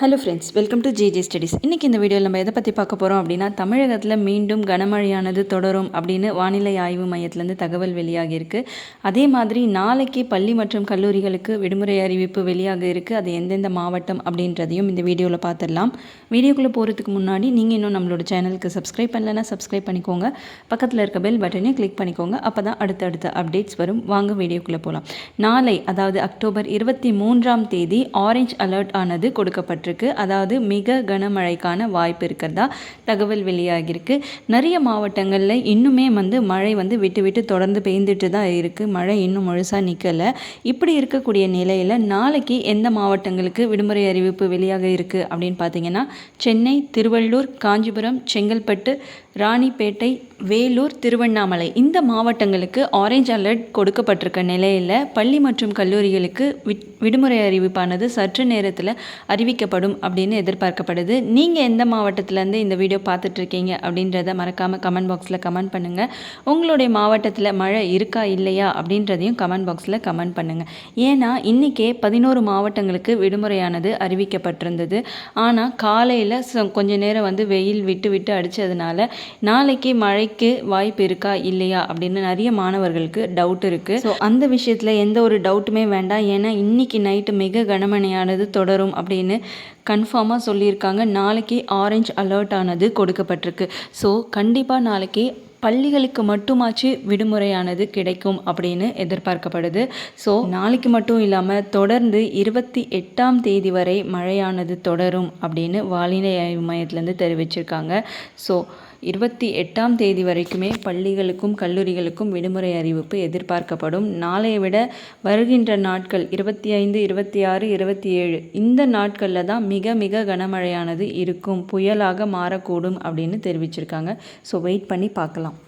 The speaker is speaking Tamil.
Hello friends welcome to GG studies இன்றைக்கி இந்த வீடியோவில் நம்ம எதை பற்றி பார்க்க போகிறோம் அப்படின்னா தமிழகத்தில் மீண்டும் கனமழையானது தொடரும் அப்படின்னு வானிலை ஆய்வு மையத்திலேருந்து தகவல் வெளியாகியிருக்கு. அதே மாதிரி நாளைக்கு பள்ளி மற்றும் கல்லூரிகளுக்கு விடுமுறை அறிவிப்பு வெளியாக இருக்குது அது எந்தெந்த மாவட்டம் அப்படின்றதையும் இந்த வீடியோவில் பார்த்துடலாம். வீடியோக்குள்ளே போகிறதுக்கு முன்னாடி நீங்கள் இன்னும் நம்மளோட சேனலுக்கு சப்ஸ்கிரைப் பண்ணலைன்னா சப்ஸ்கிரைப் பண்ணிக்கோங்க. பக்கத்தில் இருக்க பெல் பட்டனையும் கிளிக் பண்ணிக்கோங்க. அப்போ தான் அடுத்தடுத்த அப்டேட்ஸ் வரும். வாங்க வீடியோக்குள்ளே போகலாம் நாளை அதாவது அக்டோபர் இருபத்தி மூன்றாம் தேதி ஆரஞ்ச் அலர்ட் ஆனது கொடுக்கப்பட்டிருக்கு அதாவது மிக கனமழைக்கான வாய்ப்பு இருக்கிறதா தகவல் வெளியாகியிருக்கு. நிறைய மாவட்டங்களில் இன்னுமே வந்து மழை வந்து விட்டு விட்டு தொடர்ந்து பெய்ந்துட்டு தான் இருக்குது மழை இன்னும் முழுசாக நிற்கலை இப்படி இருக்கக்கூடிய நிலையில் நாளைக்கு எந்த மாவட்டங்களுக்கு விடுமுறை அறிவிப்பு வெளியாக இருக்குது அப்படின்னு பார்த்தீங்கன்னா சென்னை திருவள்ளூர் காஞ்சிபுரம் செங்கல்பட்டு ராணிப்பேட்டை வேலூர் திருவண்ணாமலை இந்த மாவட்டங்களுக்கு ஆரஞ்ச் அலர்ட் கொடுக்கப்பட்டிருக்க நிலையில் பள்ளி மற்றும் கல்லூரிகளுக்கு விட் விடுமுறை அறிவிப்பானது சற்று நேரத்தில் அறிவிக்கப்படும் அப்படின்னு எதிர்பார்க்கப்படுது. நீங்கள் எந்த மாவட்டத்திலேருந்து இந்த வீடியோ பார்த்துட்ருக்கீங்க அப்படின்றத மறக்காமல் கமெண்ட் பாக்ஸில் கமெண்ட் பண்ணுங்கள் உங்களுடைய மாவட்டத்தில் மழை இருக்கா இல்லையா அப்படின்றதையும் கமெண்ட் பாக்ஸில் கமெண்ட் பண்ணுங்கள் ஏன்னா இன்றைக்கே பதினோரு மாவட்டங்களுக்கு விடுமுறையானது அறிவிக்கப்பட்டிருந்தது. ஆனால் காலையில் கொஞ்ச நேரம் வந்து வெயில் விட்டு விட்டு அடித்ததுனால நாளைக்கு மழைக்கு வாய்ப்பு இருக்கா இல்லையா அப்படின்னு நிறைய மாணவர்களுக்கு டவுட் இருக்குது ஸோ அந்த விஷயத்தில் எந்த ஒரு டவுட்டுமே வேண்டாம். ஏன்னா இன்னைக்கு நைட்டு மிக கனமழையானது தொடரும் அப்படின்னு கன்ஃபார்மாக சொல்லியிருக்காங்க. நாளைக்கு ஆரஞ்ச் அலர்ட் ஆனது கொடுக்கப்பட்டிருக்கு. ஸோ கண்டிப்பாக நாளைக்கு பள்ளிகளுக்கு மட்டுமாச்சு விடுமுறையானது கிடைக்கும் அப்படின்னு எதிர்பார்க்கப்படுது. ஸோ நாளைக்கு மட்டும் இல்லாமல் தொடர்ந்து இருபத்தி எட்டாம் தேதி வரை மழையானது தொடரும் அப்படின்னு வானிலை ஆய்வு மையத்துலேருந்து தெரிவிச்சிருக்காங்க. ஸோ இருபத்தி எட்டாம் தேதி வரைக்குமே பள்ளிகளுக்கும் கல்லூரிகளுக்கும் விடுமுறை அறிவிப்பு எதிர்பார்க்கப்படும். நாளைய விட வருகின்ற நாட்கள் இருபத்தி ஐந்து இருபத்தி ஆறு இருபத்தி ஏழு இந்த நாட்களில் தான் மிக மிக கனமழையானது இருக்கும். புயலாக மாறக்கூடும் அப்படின்னு தெரிவிச்சிருக்காங்க. ஸோ வெயிட் பண்ணி பார்க்கலாம்.